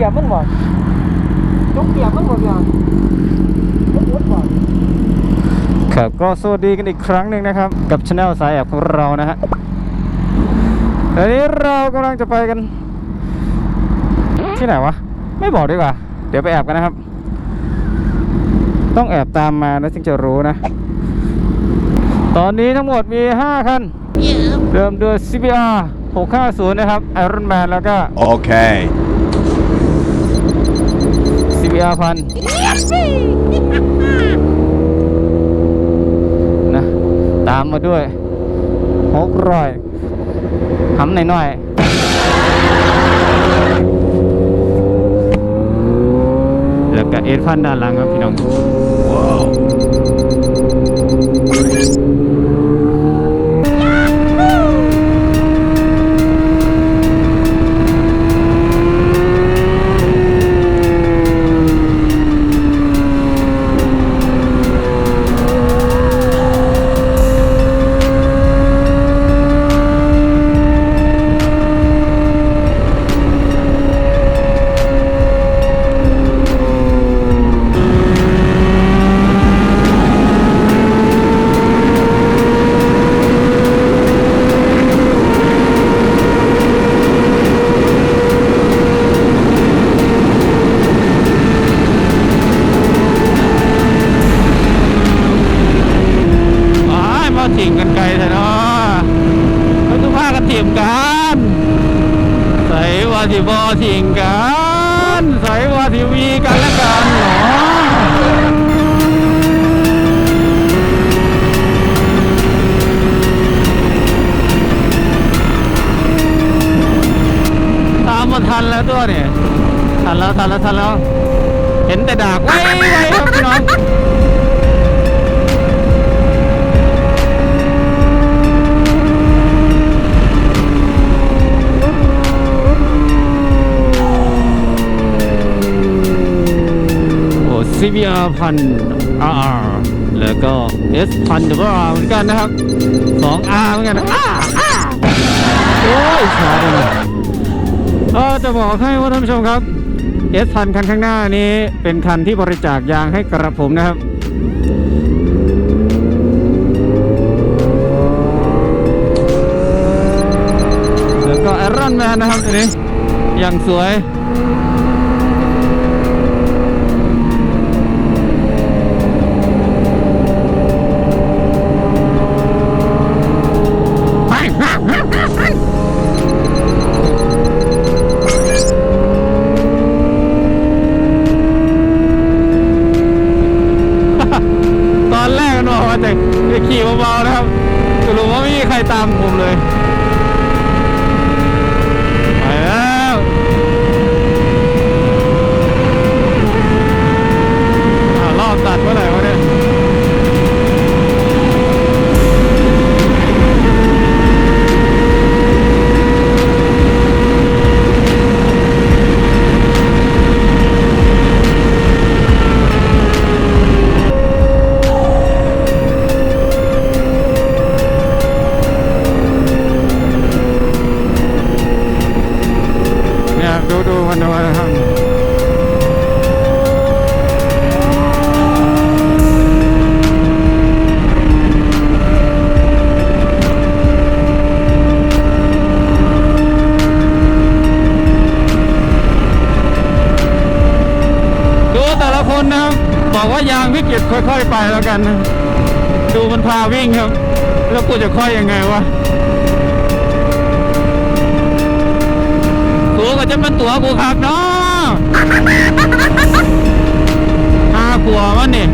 ปียบมันบ่จุกเปียบมันบ่เปียบมันอุดบ่ครับก็สวัสดีกันอีกครั้งหนึ่งนะครับ กับช anel สายแอบของเรานะฮะตอนนี้เรากำลังจะไปกัน ที่ไหนวะ ไม่บอกดีกว่า เดี๋ยวไปแอบกันนะครับ ต้องแอบตามมานะถึงจะรู้นะ ตอนนี้ทั้งหมดมี 5 คัน เริ่มด้วย CBR 650 นะครับ Iron Man แล้วก็ Okay. CBR พันนะตามมาด้วยหกร้อยหำหน่อยๆแล้วก็เอทพันด้านหลังครับพี่น้องอ้ ทันแล้วตัวเนี่ยทันแล้วทันแล้วทันแล้ว เห็นแต่ดากไว้ไว้ครับพี่น้องโอ้ CBR พัน RR แล้วก็ S พัน WR เหมือนกันนะครับสอง R เหมือนกันนะอ้าอ้าโอ้ยช้าเลยนะเออจะบอกให้ว่าท่านผู้ชมครับ S พันคันข้างหน้านี้เป็นคันที่บริจาคยางให้กระผมนะครับแล้วก็ไอรอนแมนนะครับตัวนี้อย่างสวย ค่อยไปแล้วกัน ดูมันพาวิ่งครับ แล้วกูจะค่อยยังไงวะตัวก็จะเป็นตัวกูครับเนาะห้าขวมันนี่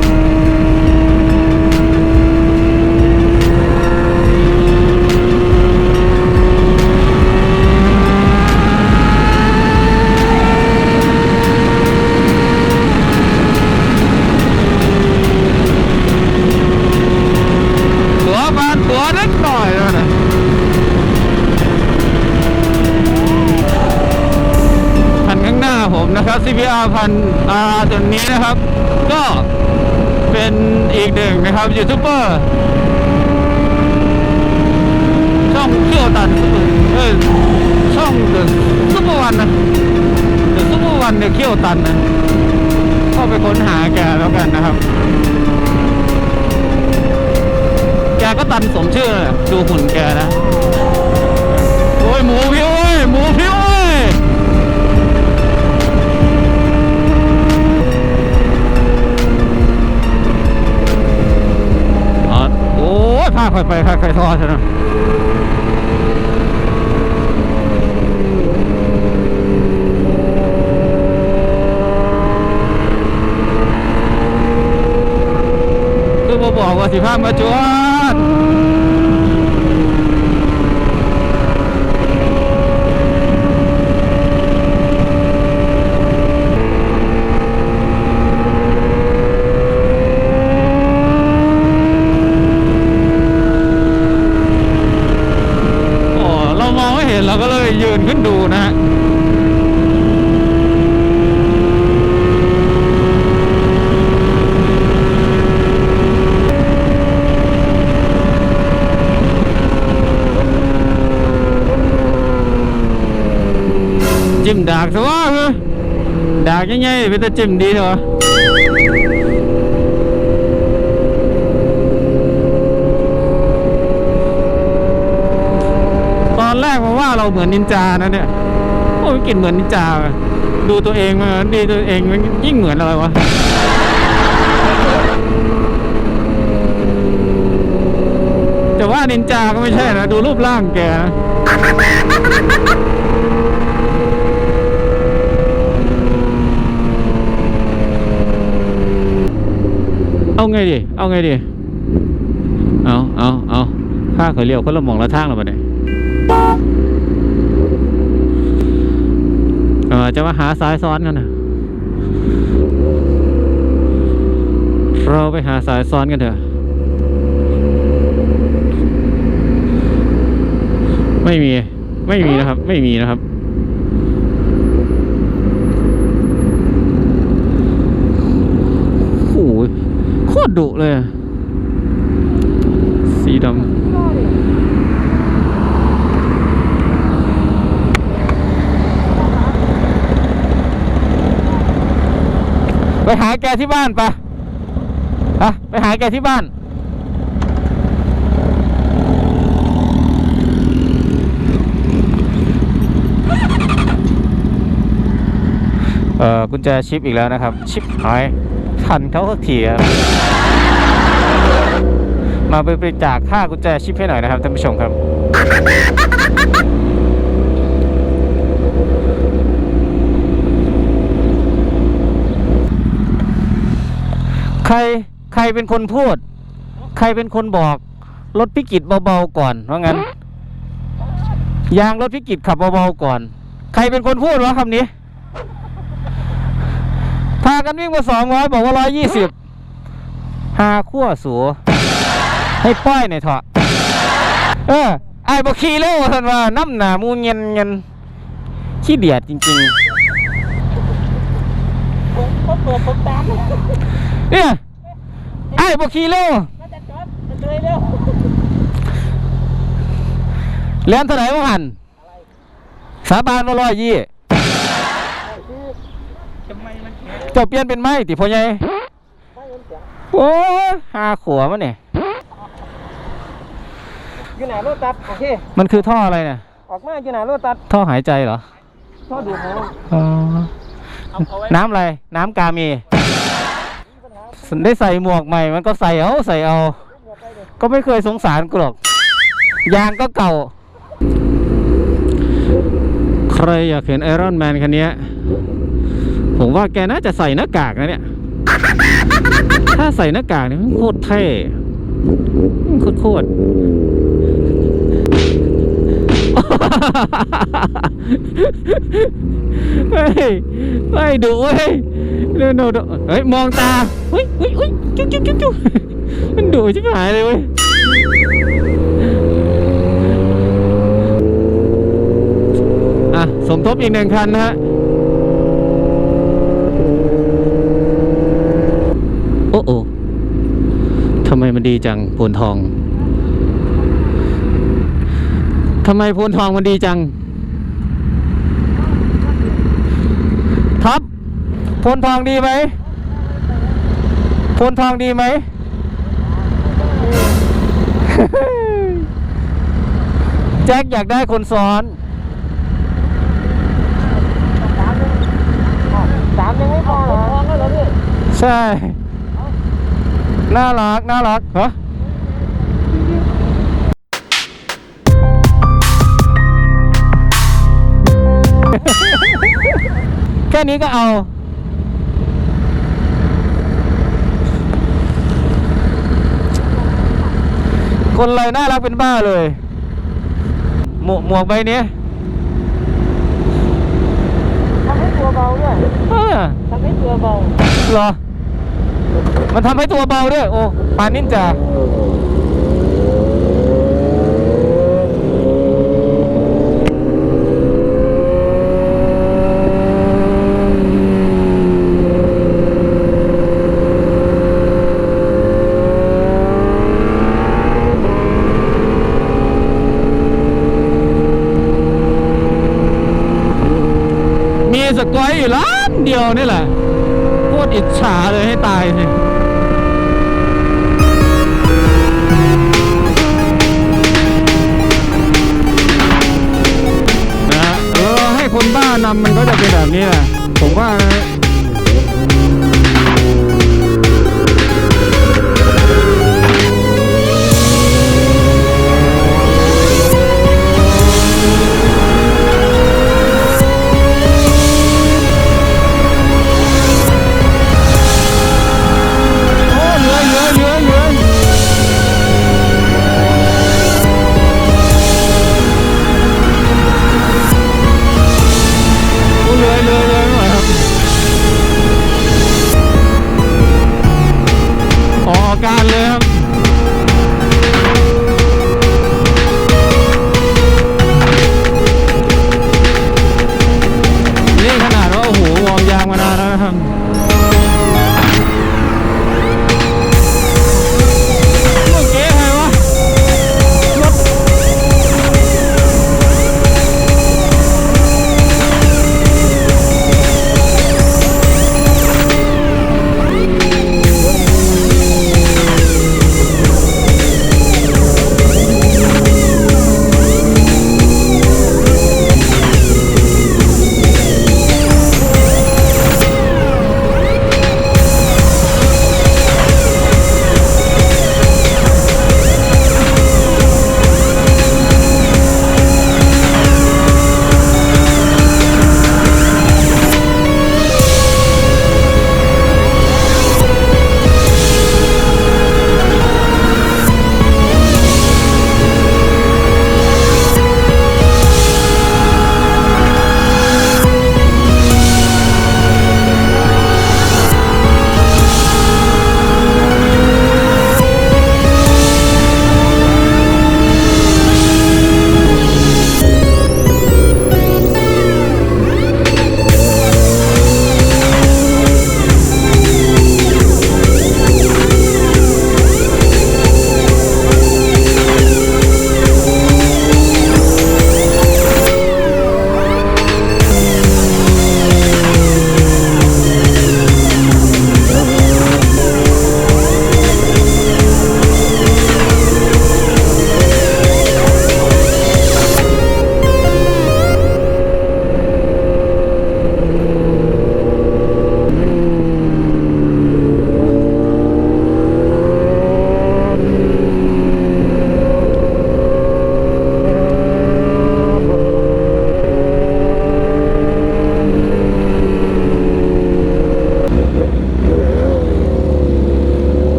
กหนึ่งนะครับยูทูบเบอร์ช่องเที่ยวตันเออช่อง The Super One นะ The ทุกวันเนี่ยเขี้ยวตันนะก็ไปค้นหาแกแล้วกันนะครับ แกก็ตันสมชื่อดูหุ่นแกนะโอ้ยหมูพี่โอ้ยหมูพี่โอ้ ค่อยไปค่อยทอดใช่ไหมคือบ่บอกว่าสิพามาจวด โอ้เรามองไม่เห็ นเราก็เลยยืนขึ้นดูนะฮะจิ้มดากซะวะคือดากยังไงเป็นแต่จิ้มดีเถอะตอนแรกผมว่า เราเหมือนนินจานะเนี่ยโอ้ยกลิ่นเหมือนนินจาดูตัวเองมาดีตัวเองมันยิ่งเหมือนอะไรวะแต่ว่านินจาก็ไม่ใช่นะ ดูรูปร่างแกนะเอาไงดิ เอาไงดิ เอาเอาเอาข้าเคยเลี้ยวคนละหมองละทางแล้วปะเนี่ยเออจะมาหาสายซ้อนกันนะเราไปหาสายซ้อนกันเถอะ ไม่มี ไม่มีนะครับ ไม่มีนะครับโอ้ยโคตรดุเลยอะสีดำ ไปหาแกที่บ้านปะฮะไปหาแกที่บ้าน เอ่อกุญแจชิปอีกแล้วนะครับ ชิปหายทันเขาก็เถียมาไปบริจาคค่ากุญแจชิปให้หน่อยนะครับท่านผู้ชมครับ ใครใครเป็นคนพูด ใครเป็นคนบอกรถพิกิตเบาๆก่อนว่างั้น ยางรถพิกิตขับเบาๆก่อน ใครเป็นคนพูดวะคำนี้ พากันวิ่งมาสองร้อยบอกว่าร้อยยี่สิบหาขั้วสัวให้ป้อยหน่อยเถอะเออไอ้ายบอกขี่เร็วท่านว่าน้ำหนามูเงียนเงียนขี้เดียดจริงผมก็เปิดผมตามๆเนี่ยไอ้ายบอกขี่เร็วมาจะจอดจะเลยเร็วเลี้ยนเท่าไหร่วะหันสาบานมาร้อยยี่ทำไมมันแข็งเจ้าเปลี่ยนเป็นไม้ติพ่อใหญ่ไม่มันเสียงโอ้ยหาขัวมันเนี่ยอยู่ไหนรถตัดโอเคมันคือท่ออะไรเนี่ยออกมาอยู่ไหนรถตัดท่อหายใจเหรอท่อดูดของอ๋อเอาเอาไว้น้ำอะไร น้ำกาเม ได้ใส่หมวกใหม่ มันก็ใส่เอาใส่เอา ก็ไม่เคยสงสารกูหรอก ยางก็เก่า ใครอยากเห็นไอรอนแมนคันนี้ผมว่าแกน่าจะใส่หน้ากากนะเนี่ย ถ้าใส่หน้ากากเนี่ยมันโคตรเท่โคตรโคตรเฮ้ย เฮ้ยดุเว้ย เร็วๆๆเฮ้ยมองตาเฮ้ยเฮ้ยเฮ้ยจุ๊บจุ๊บจุ๊บจุ๊บมันดุชิบหายเลยเว้ยอะสมทบอีกหนึ่งคันนะฮะโอ้โอ้ทำไมมันดีจังโพนทองทำไมโพนทองมันดีจัง พลทองดีไหมพลทองดีไหมแจ็คอยากได้คนซ้อนสามยังไม่พอเหรอพอแล้วเหรอพี่ใช่น่ารักน่ารักเหรอแค่นี้ก็เอา คนอะไรน่ารักเป็นบ้าเลย หมวกหมวกใบเนี้ยทำให้ตัวเบาด้วยเออทำให้ตัวเบาเหรอ มันทำให้ตัวเบาด้วย โอ้ปานนินจา ไว้อยู่ล้านเดียวนี่แหละโคตรอิจฉาเลยให้ตายสินะฮะเออให้คนบ้านำมันก็จะเป็นแบบนี้แหละผมว่า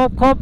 ครบครบ